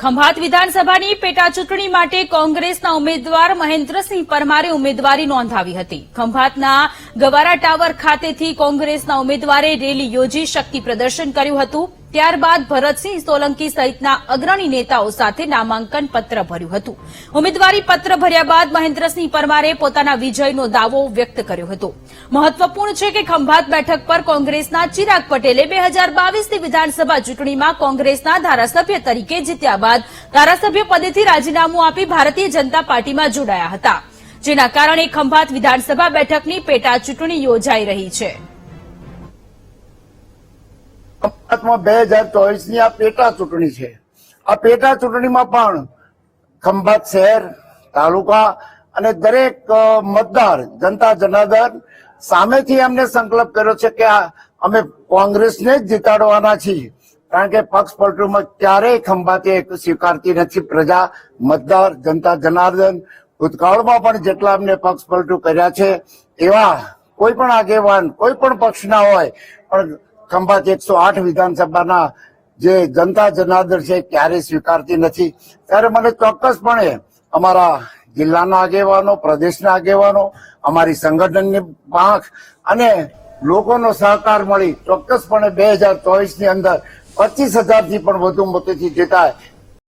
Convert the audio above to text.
ખંભાત વિધાનસભાની પેટા ચૂંટણી માટે કોંગ્રેસના ઉમેદવાર મહેન્દ્રસિંહ પરમારે ઉમેદવારી નોંધાવી હતી. ખંભાતના ગવારા ટાવર ખાતેથી કોંગ્રેસના ઉમેદવારે રેલી યોજી શક્તિ પ્રદર્શન કર્યું હતું. ત્યારબાદ ભરતસિંહ સોલંકી સહિતના અગ્રણી નેતાઓ સાથે નામાંકન પત્ર ભર્યું હતું. ઉમેદવારી પત્ર ભર્યા બાદ મહેન્દ્રસિંહ પરમારે પોતાના વિજયનો દાવો વ્યક્ત કર્યો હતો. મહત્વપૂર્ણ છે કે ખંભાત બેઠક પર કોંગ્રેસના ચિરાગ પટેલે બે હજાર બાવીસની વિધાનસભા ચૂંટણીમાં કોંગ્રેસના ધારાસભ્ય તરીકે જીત્યા બાદ ધારાસભ્ય પદેથી રાજીનામું આપી ભારતીય જનતા પાર્ટીમાં જોડાયા હતા. જેના કારણે ખંભાત વિધાનસભા બેઠકની પેટા ચૂંટણી યોજાઈ રહી છે. ખંભાતમાં બે હજાર ચોવીસની આ પેટા ચૂંટણી છે. આ પેટા ચૂંટણીમાં પણ ખંભાત શહેર, તાલુકા અને દરેક મતદાર, જનતા જનાર્દન સામેથી એમને સંકલ્પ કર્યો છે કે અમે કોંગ્રેસને જ જીતાડવાના છીએ. કારણ કે પક્ષ પલટુમાં ક્યારેય ખંભાતે એક સ્વીકારતી નથી. પ્રજા, મતદાર, જનતા જનાર્દન ભૂતકાળમાં પણ જેટલા અમને પક્ષ પલટુ કર્યા છે, એવા કોઈ પણ આગેવાન, કોઈ પણ પક્ષના હોય, પણ ખંભાત એકસો આઠ વિધાનસભાના જે જનતા જનાર્દન છે ક્યારેય સ્વીકારતી નથી. ત્યારે મને ચોક્કસપણે અમારા જિલ્લાના આગેવાનો, પ્રદેશના આગેવાનો, અમારી સંગઠનની પાંખ અને લોકોનો સહકાર મળી ચોક્કસપણે બે હજાર ચોવીસની અંદર પચીસ હજારથી પણ વધુ મતોથી જીતાય